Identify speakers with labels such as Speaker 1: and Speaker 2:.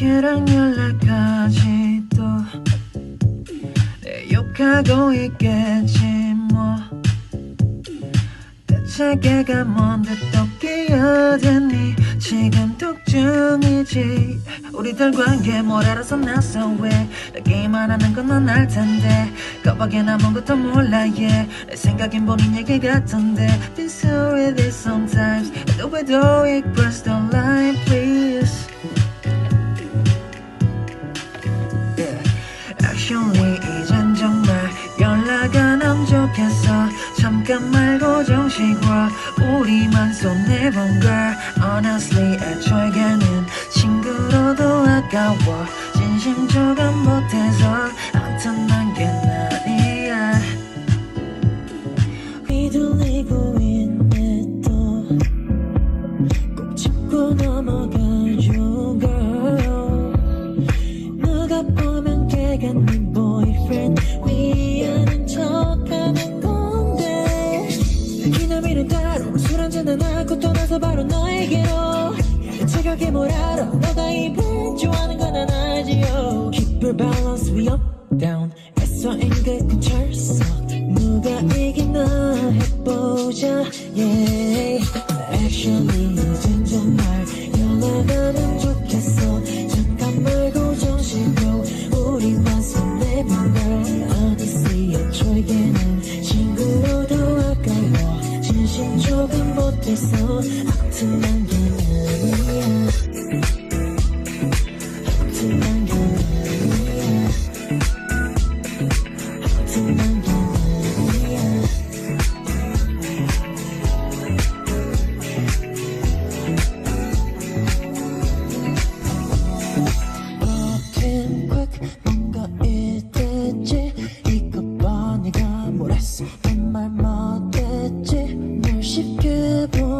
Speaker 1: 걔랑 연락하지 또. 내 욕하고 있겠지 뭐. 대체 걔가 뭔데 또 끼어드니? 지금 독중이지. 우리들 관계 뭘 알아서 나서 왜나 게임 안 하는 건 넌 알 텐데. 겁하게 남은 것도 몰라 yeah 내 생각엔 본인 얘기 so with it sometimes. 해도 해도 express the line please Actually 이젠 정말 연락 안 하면 좋겠어 잠깐 말고 정식화 우리만 손해본 걸. Honestly 애초에는 친구로도 아까워. 진심 조금 못해서 나서 바로 너에게로. 뭘 알아 너가 이별 좋아하는 건난 알지요. Keep your balance we up down. 애써 앵긋한 철석 누가 이기나 해보자 yeah. Actually 이젠 정말 연락하면 좋겠어. 잠깐 말고 정식으로 우리만 손내본 걸 Honestly 애초 못해서 허튼한 게 아니야 허튼한 게 아니야 허튼한 게 아니야 Walking 뭔가 이때지? 이것 봐 네가 뭘 했어? 내말 못했지?